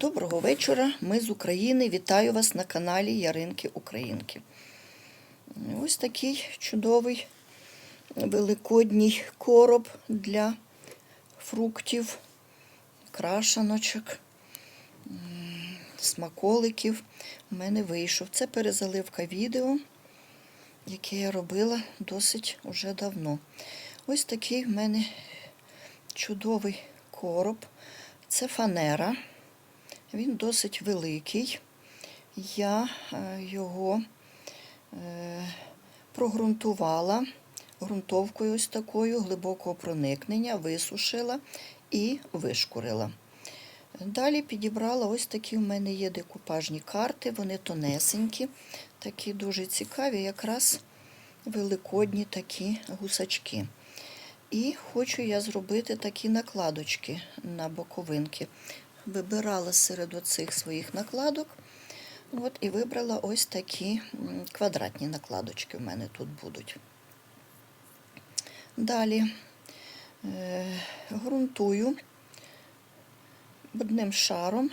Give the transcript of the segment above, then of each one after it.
Доброго вечора. Ми з України. Вітаю вас на каналі Яринки Українки. Ось такий чудовий великодній короб для фруктів, крашаночок, смаколиків. У мене вийшов. Це перезаливка відео, яке я робила досить уже давно. Ось такий в мене чудовий короб. Це фанера. Він досить великий. Я е, його е, прогрунтувала ґрунтовкою ось такою глибокого проникнення, висушила і вишкурила. Далі підібрала ось такі в мене є декупажні карти, вони тонесенькі, такі дуже цікаві, якраз великодні такі гусачки. І хочу я зробити такі накладочки на боковинки. Вибирала серед оцих своїх накладок. От, і вибрала ось такі квадратні накладочки в мене тут будуть. Далі е, ґрунтую одним шаром,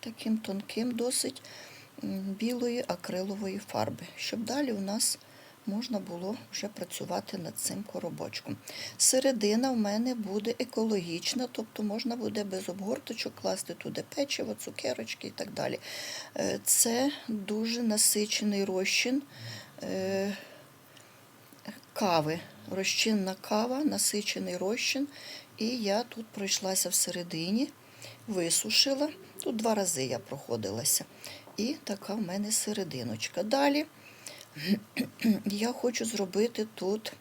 таким тонким, досить білої акрилової фарби, щоб далі у нас можна було вже працювати над цим коробочком. Середина в мене буде екологічна, тобто можна буде без обгорточок класти туди печиво, цукерочки і так далі. Е, Це дуже насичений розчин е, кави. Розчинна кава, насичений розчин. І я тут пройшлася всередині, висушила. Тут два рази я проходилася. І така в мене серединочка. Далі я хочу зробити тут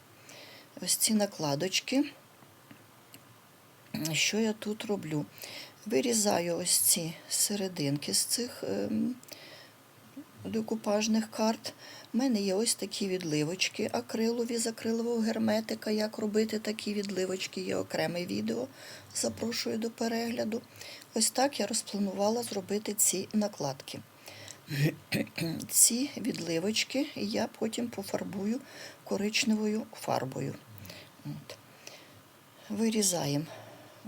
ось ці накладочки. Що я тут роблю? Вирізаю ось ці серединки з цих ем, декупажних карт. У мене є ось такі відливочки акрилові з акрилового герметика. Як робити такі відливочки, є окреме відео. Запрошую до перегляду. Ось так я розпланувала зробити ці накладки. Ці відливочки я потім пофарбую коричневою фарбою. От. Вирізаємо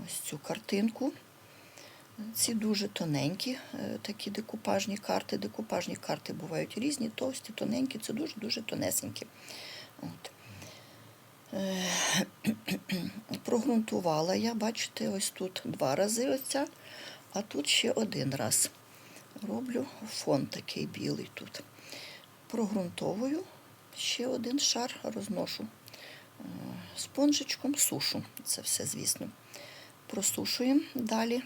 ось цю картинку. Ці дуже тоненькі, е, такі декупажні карти. Декупажні карти бувають різні, товсті, тоненькі, це дуже-дуже тонесенькі. От. Е, Прогрунтувала я, бачите, ось тут два рази оця, а тут ще один раз. Роблю фон такий білий тут. Прогрунтовую ще один шар, розношу е, спонжичком, сушу. Це все, звісно. Просушуємо далі.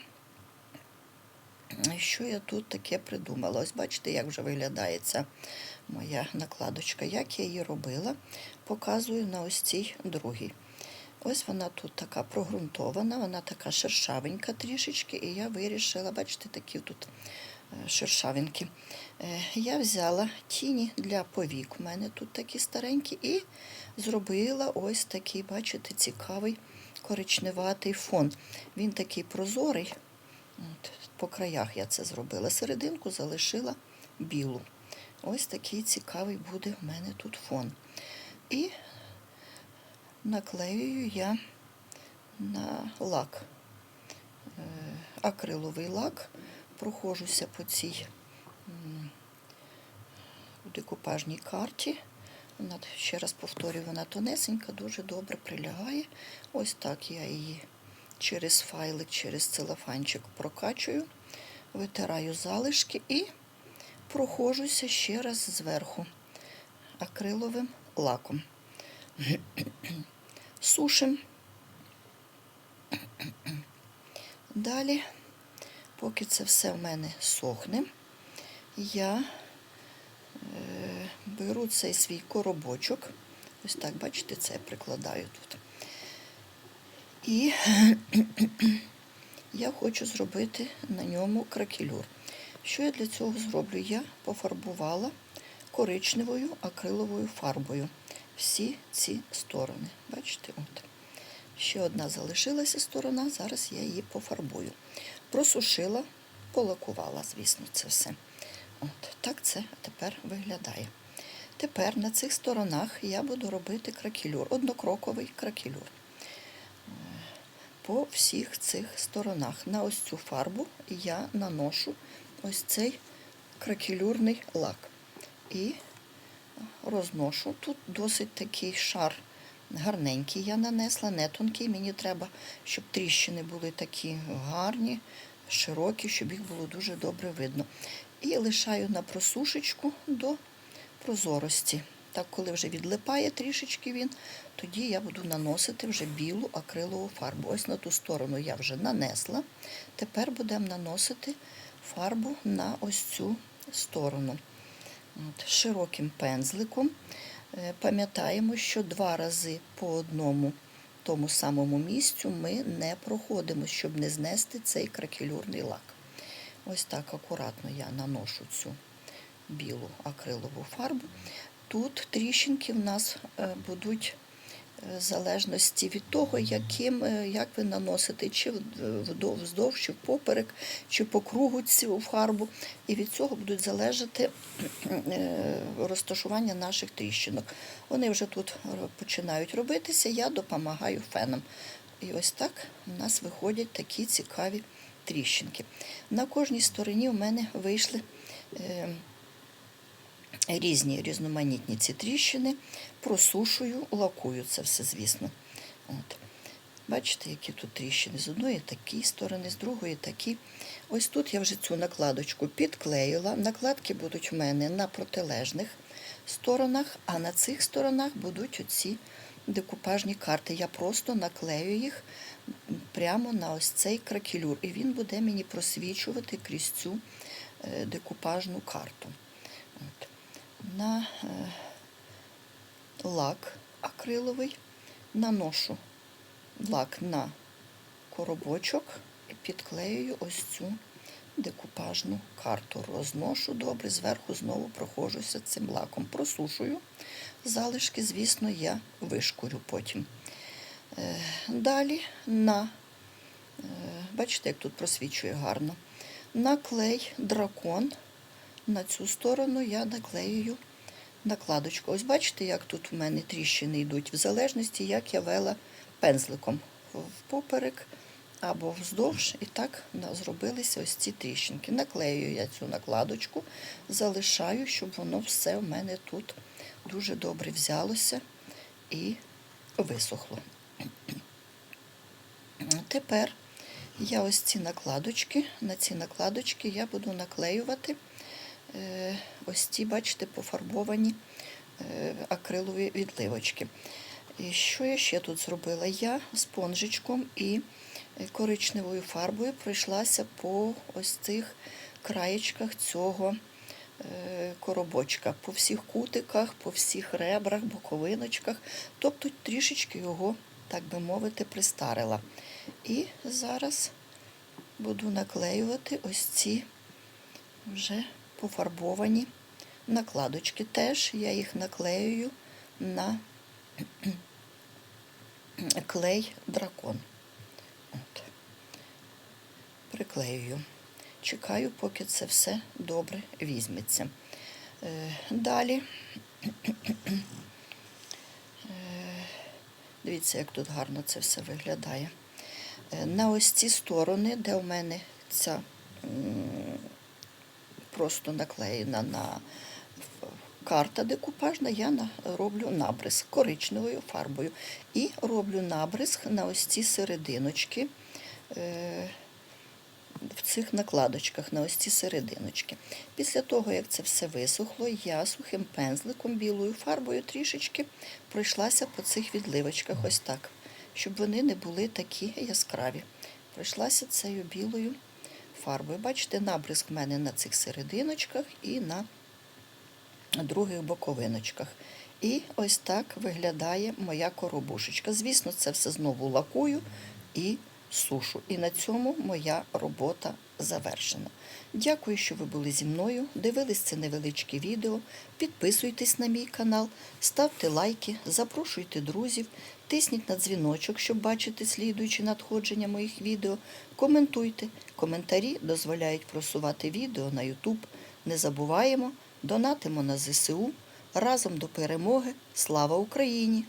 Що я тут таке придумала? Ось бачите, як вже виглядає ця моя накладочка. Як я її робила, показую на ось цій другій. Ось вона тут така прогрунтована, вона така шершавенька трішечки, і я вирішила, бачите, такі тут шершавинки. Е, Я взяла тіні для повік. У мене тут такі старенькі, і зробила ось такий, бачите, цікавий коричневатий фон. Він такий прозорий. От, по краях я це зробила. Серединку залишила білу. Ось такий цікавий буде в мене тут фон. І наклеюю я на лак. Е, Акриловий лак. Проходжуся по цій декупажній карті. Вона, ще раз повторюю, вона тонесенька, дуже добре прилягає. Ось так я її через файлик, через целофанчик прокачую, витираю залишки і проходжуся ще раз зверху акриловим лаком. Сушим. Далі, поки це все в мене сохне, я е, беру цей свій коробочок. Ось так, бачите, це я прикладаю тут. І я хочу зробити на ньому кракелюр. Що я для цього зроблю? Я пофарбувала коричневою акриловою фарбою всі ці сторони. Бачите? От. Ще одна залишилася сторона, зараз я її пофарбую. Просушила, полакувала, звісно, це все. От. Так це тепер виглядає. Тепер на цих сторонах я буду робити кракелюр, однокроковий кракелюр. по всіх цих сторонах. На ось цю фарбу я наношу ось цей кракелюрний лак. І розношу. Тут досить такий шар гарненький я нанесла, не тонкий. Мені треба, щоб тріщини були такі гарні, широкі, щоб їх було дуже добре видно. І лишаю на просушечку до прозорості. Так, коли вже відлипає трішечки він, тоді я буду наносити вже білу акрилову фарбу. Ось на ту сторону я вже нанесла. Тепер будемо наносити фарбу на ось цю сторону. От, широким пензликом. Е, Пам'ятаємо, що два рази по одному тому самому місцю ми не проходимо, щоб не знести цей кракелюрний лак. Ось так акуратно я наношу цю білу акрилову фарбу. Тут тріщинки в нас е, будуть в залежності від того, яким, е, як ви наносите, чи вздовж, чи впоперек, чи по кругу цю фарбу. І від цього будуть залежати е, розташування наших тріщинок. Вони вже тут починають робитися, я допомагаю феном. І ось так у нас виходять такі цікаві тріщинки. На кожній стороні у мене вийшли. Різні різноманітні ці тріщини, просушую, лакую це все, звісно. От. Бачите, які тут тріщини з одної такі сторони, з другої такі. Ось тут я вже цю накладочку підклеїла. Накладки будуть в мене на протилежних сторонах, а на цих сторонах будуть оці декупажні карти. Я просто наклею їх прямо на ось цей кракелюр, і він буде мені просвічувати крізь цю е, декупажну карту. На е, лак акриловий наношу лак на коробочок і підклеюю ось цю декупажну карту. Розношу добре, зверху знову проходжуся цим лаком. Просушую. Залишки, звісно, я вишкурю потім. Е, Далі на, е, бачите, як тут просвічує гарно. На клей дракон. На цю сторону я наклеюю накладочку. Ось бачите, як тут у мене тріщини йдуть, в залежності, як я вела пензликом впоперек або вздовж. І так зробилися ось ці тріщинки. Наклею я цю накладочку, залишаю, щоб воно все в мене тут дуже добре взялося і висохло. Тепер я ось ці накладочки, на ці накладочки я буду наклеювати ось ці, бачите, пофарбовані е, акрилові відливочки. І що я ще тут зробила? Я спонжичком і е, коричневою фарбою пройшлася по ось цих краєчках цього е, коробочка, по всіх кутиках, по всіх ребрах, боковиночках, тобто трішечки його, так би мовити, пристарила. І зараз буду наклеювати ось ці вже пофарбовані накладочки. Теж я їх наклеюю на клей дракон. От. Приклеюю. Чекаю, поки це все добре візьметься. Е, Далі. Е, Дивіться, як тут гарно це все виглядає. Е, На ось ці сторони, де у мене ця просто наклеєна на карта декупажна, я роблю набризк коричневою фарбою. І роблю набризк на ось ці серединочки е, в цих накладочках, на ось ці серединочки. Після того, як це все висохло, я сухим пензликом, білою фарбою трішечки пройшлася по цих відливочках, ось так, щоб вони не були такі яскраві. Пройшлася цією білою фарбою. Бачите, набризк в мене на цих серединочках і на других боковиночках. І ось так виглядає моя коробушечка. Звісно, це все знову лакую і сушу. І на цьому моя робота завершена. Дякую, що ви були зі мною. Дивились це невеличке відео. Підписуйтесь на мій канал, ставте лайки, запрошуйте друзів, тисніть на дзвіночок, щоб бачити слідуючі надходження моїх відео. Коментуйте. Коментарі дозволяють просувати відео на YouTube. Не забуваємо, донатимо на ЗСУ. Разом до перемоги. Слава Україні!